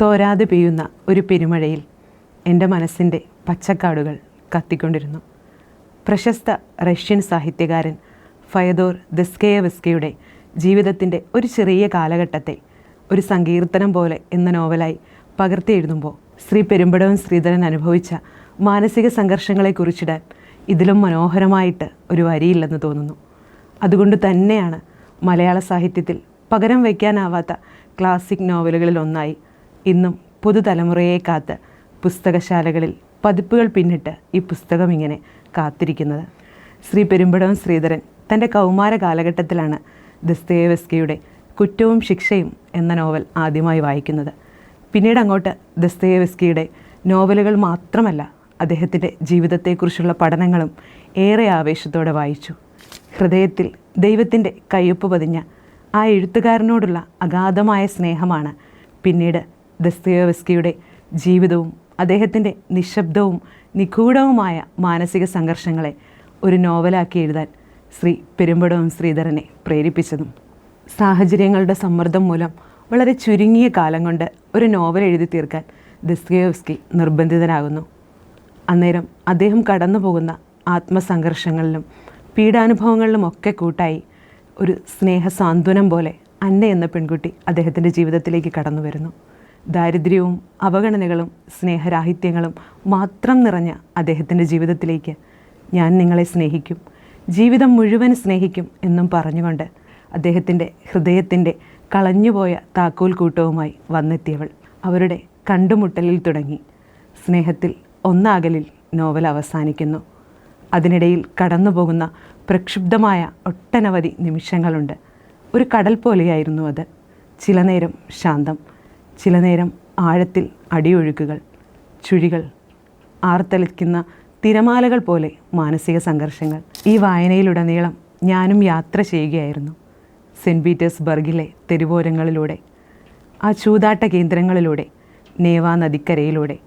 തോരാതെ പെയ്യുന്ന ഒരു പെരുമഴയിൽ എന്റെ മനസ്സിന്റെ പച്ചക്കാടുകൾ കത്തിക്കൊണ്ടിരുന്നു. പ്രശസ്ത റഷ്യൻ സാഹിത്യകാരൻ ഫയദോർ ദസ്കേയവസ്കയുടെ ജീവിതത്തിന്റെ ഒരു ചെറിയ കാലഘട്ടത്തെ ഒരു സങ്കീർത്തനം പോലെ എന്ന നോവലായി പകർത്തി എഴുതുമ്പോൾ ശ്രീ പെരുമ്പടവൻ ശ്രീധരൻ അനുഭവിച്ച മാനസിക സംഘർഷങ്ങളെ കുറിച്ചിടാൻ ഇതിലും മനോഹരമായിട്ട് ഒരു വരിയില്ലെന്ന് തോന്നുന്നു. അതുകൊണ്ട് തന്നെയാണ് മലയാള സാഹിത്യത്തിൽ പകരം വയ്ക്കാനാവാത്ത ക്ലാസിക് നോവലുകളിൽ ഒന്നായി ഇന്നും പുതുതലമുറയെ കാത്ത് പുസ്തകശാലകളിൽ പതിപ്പുകൾ പിന്നിട്ട് ഈ പുസ്തകം ഇങ്ങനെ കാത്തിരിക്കുന്നത്. ശ്രീ പെരുമ്പടവം ശ്രീധരൻ തന്റെ കൗമാര കാലഘട്ടത്തിലാണ് ദസ്തയേവസ്കിയുടെ കുറ്റവും ശിക്ഷയും എന്ന നോവൽ ആദ്യമായി വായിക്കുന്നത്. പിന്നീട് അങ്ങോട്ട് ദസ്തയേവസ്കിയുടെ നോവലുകൾ മാത്രമല്ല അദ്ദേഹത്തിന്റെ ജീവിതത്തെക്കുറിച്ചുള്ള പഠനങ്ങളും ഏറെ ആവേശത്തോടെ വായിച്ചു. ഹൃദയത്തിൽ ദൈവത്തിന്റെ കയ്യൊപ്പ് പതിഞ്ഞ ആ എഴുത്തുകാരനോടുള്ള അഗാധമായ സ്നേഹമാണ് പിന്നീട് ദസ്തയോവസ്കിയുടെ ജീവിതവും അദ്ദേഹത്തിന്റെ നിശബ്ദവും നിഗൂഢവുമായ മാനസിക സംഘർഷങ്ങളെ ഒരു നോവലാക്കി എഴുതാൻ ശ്രീ പെരുമ്പടവും ശ്രീധരനെ പ്രേരിപ്പിച്ചതും സാഹചര്യങ്ങളുടെ സമ്മർദ്ദം മൂലം വളരെ ചുരുങ്ങിയ കാലം കൊണ്ട് ഒരു നോവൽ എഴുതി തീർക്കാൻ ദസ്തയോവസ്കി നിർബന്ധിതനാകുന്നു. അന്നേരം അദ്ദേഹം കടന്നു പോകുന്ന ആത്മസംഘർഷങ്ങളിലും പീഡാനുഭവങ്ങളിലും ഒക്കെ കൂട്ടായി ഒരു സ്നേഹസാന്ത്വനം പോലെ അന്ന എന്ന പെൺകുട്ടി അദ്ദേഹത്തിന്റെ ജീവിതത്തിലേക്ക് കടന്നു വരുന്നു. ദാരിദ്ര്യവും അവഗണനകളും സ്നേഹരാഹിത്യങ്ങളും മാത്രം നിറഞ്ഞ അദ്ദേഹത്തിന്റെ ജീവിതത്തിലേക്ക് ഞാൻ നിങ്ങളെ സ്നേഹിക്കും. ജീവിതം മുഴുവൻ സ്നേഹിക്കും എന്നും പറഞ്ഞുകൊണ്ട് അദ്ദേഹത്തിന്റെ ഹൃദയത്തിന്റെ കളഞ്ഞുപോയ താക്കോൽ കൂട്ടവുമായി വന്നെത്തിയവൾ. അവരുടെ കണ്ടുമുട്ടലിൽ തുടങ്ങി. സ്നേഹത്തിൽ ഒന്നാകലിൽ നോവൽ അവസാനിക്കുന്നു. അതിനിടയിൽ കടന്നു പോകുന്ന പ്രക്ഷുബ്ധമായ ഒട്ടനവധി നിമിഷങ്ങളുണ്ട്. ഒരു കടൽ പോലെയായിരുന്നു അത്. ചില നേരം ശാന്തം. ചില നേരം ആഴത്തിൽ അടിയൊഴുക്കുകൾ ചുഴികൾ ആർത്തലിക്കുന്ന തിരമാലകൾ പോലെ മാനസിക സംഘർഷങ്ങൾ. ഈ വായനയിലുടനീളം ഞാനും യാത്ര ചെയ്യുകയായിരുന്നു. സെന്റ് പീറ്റേഴ്സ്ബർഗിലെ തെരുവോരങ്ങളിലൂടെ ആ ചൂതാട്ട കേന്ദ്രങ്ങളിലൂടെ നേവാ നദിക്കരയിലൂടെ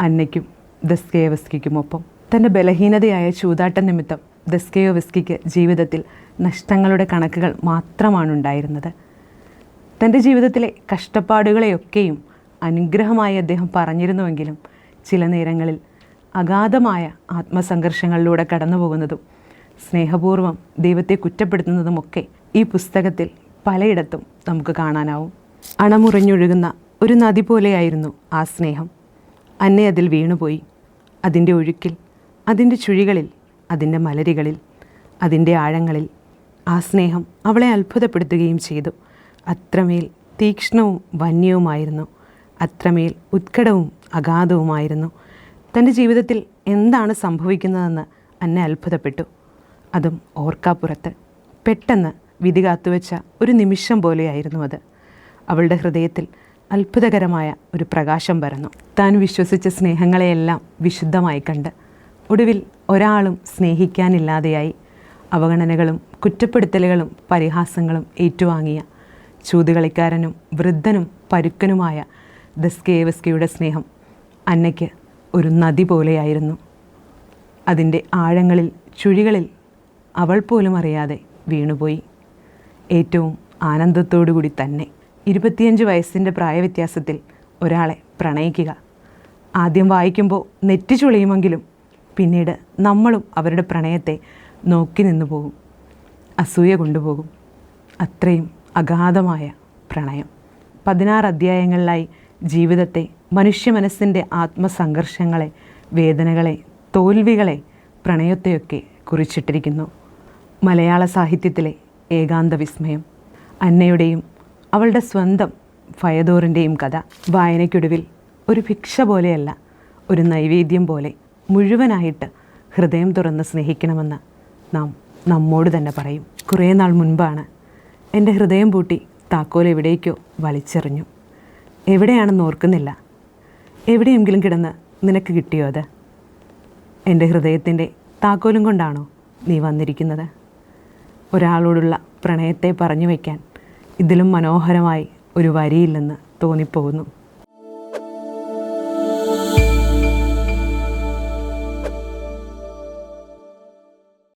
അന്നയ്ക്കും ദസ്കേവസ്കിക്കുമൊപ്പം. തന്റെ ബലഹീനതയായ ചൂതാട്ട നിമിത്തം ദസ്കേവസ്കിക്ക് ജീവിതത്തിൽ നഷ്ടങ്ങളുടെ കണക്കുകൾ മാത്രമാണ് ഉണ്ടായിരുന്നത് തന്റെ ജീവിതത്തിലെ കഷ്ടപ്പാടുകളെയൊക്കെയും അനുഗ്രഹമായി അദ്ദേഹം പറഞ്ഞിരുന്നുവെങ്കിലും ചില നേരങ്ങളിൽ അഗാധമായ ആത്മസംഘർഷങ്ങളിലൂടെ കടന്നു പോകുന്നതും സ്നേഹപൂർവം ദൈവത്തെ കുറ്റപ്പെടുത്തുന്നതുമൊക്കെ ഈ പുസ്തകത്തിൽ പലയിടത്തും നമുക്ക് കാണാനാവും. അണമുറിഞ്ഞൊഴുകുന്ന ഒരു നദി പോലെയായിരുന്നു ആ സ്നേഹം. അന്നെ അതിൽ വീണുപോയി. അതിന്റെ ഒഴുക്കിൽ അതിന്റെ ചുഴികളിൽ അതിന്റെ മലരികളിൽ അതിന്റെ ആഴങ്ങളിൽ ആ സ്നേഹം അവളെ അത്ഭുതപ്പെടുത്തുകയും ചെയ്തു. അത്രമേൽ തീക്ഷ്ണവും വന്യവുമായിരുന്നു. അത്രമേൽ ഉത്കടവും അഗാധവുമായിരുന്നു. തന്റെ ജീവിതത്തിൽ എന്താണ് സംഭവിക്കുന്നതെന്ന് അന്നെ അത്ഭുതപ്പെട്ടു. അതും ഓർക്കാപ്പുറത്ത്. പെട്ടെന്ന് വിധി കാത്തുവെച്ച ഒരു നിമിഷം പോലെയായിരുന്നു അത്. അവളുടെ ഹൃദയത്തിൽ അത്ഭുതകരമായ ഒരു പ്രകാശം പരന്നു. താൻ വിശ്വസിച്ച സ്നേഹങ്ങളെയെല്ലാം വിശുദ്ധമായി കണ്ട് ഒടുവിൽ ഒരാളും സ്നേഹിക്കാനില്ലാതെയായി. അവഗണനകളും കുറ്റപ്പെടുത്തലുകളും പരിഹാസങ്ങളും ഏറ്റുവാങ്ങിയ ചൂതുകളിക്കാരനും വൃദ്ധനും പരുക്കനുമായ ദസ്കേവസ്കിയുടെ സ്നേഹം അന്നയ്ക്ക് ഒരു നദി പോലെയായിരുന്നു. അതിന്റെ ആഴങ്ങളിൽ ചുഴികളിൽ അവൾ പോലും അറിയാതെ വീണുപോയി. ഏറ്റവും ആനന്ദത്തോടുകൂടി തന്നെ. ഇരുപത്തിയഞ്ച് വയസ്സിന്റെ പ്രായവ്യത്യാസത്തിൽ ഒരാളെ പ്രണയിക്കുക. ആദ്യം വായിക്കുമ്പോൾ നെറ്റി ചുളിയുമെങ്കിലും പിന്നീട് നമ്മളും അവരുടെ പ്രണയത്തെ നോക്കി നിന്നു പോകും അസൂയ കൊണ്ടുപോകും. അത്രയും അഗാധമായ പ്രണയം. പതിനാറ് അധ്യായങ്ങളിലായി ജീവിതത്തെ മനുഷ്യ മനസ്സിന്റെ ആത്മസംഘർഷങ്ങളെ വേദനകളെ തോൽവികളെ പ്രണയത്തെയൊക്കെ കുറിച്ചിട്ടിരിക്കുന്നു. മലയാള സാഹിത്യത്തിലെ ഏകാന്ത വിസ്മയം. അന്നയുടെയും അവളുടെ സ്വന്തം ഫയദോറിന്റെയും കഥ വായനയ്ക്കൊടുവിൽ ഒരു ഭിക്ഷ പോലെയല്ല ഒരു നൈവേദ്യം പോലെ മുഴുവനായിട്ട് ഹൃദയം തുറന്ന് സ്നേഹിക്കണമെന്ന് നാം നമ്മോട് തന്നെ പറയും. കുറേ നാൾ മുൻപാണ് എന്റെ ഹൃദയം പൂട്ടി താക്കോൽ എവിടേക്കോ വലിച്ചെറിഞ്ഞു. എവിടെയാണെന്ന് ഓർക്കുന്നില്ല. എവിടെയെങ്കിലും കിടന്ന് നിനക്ക് കിട്ടിയോ അത്? എന്റെ ഹൃദയത്തിന്റെ താക്കോലും കൊണ്ടാണോ നീ വന്നിരിക്കുന്നത്? ഒരാളോടുള്ള പ്രണയത്തെ പറഞ്ഞു വയ്ക്കാൻ ഇതിലും മനോഹരമായി ഒരു വരിയില്ലെന്ന് തോന്നിപ്പോകുന്നു.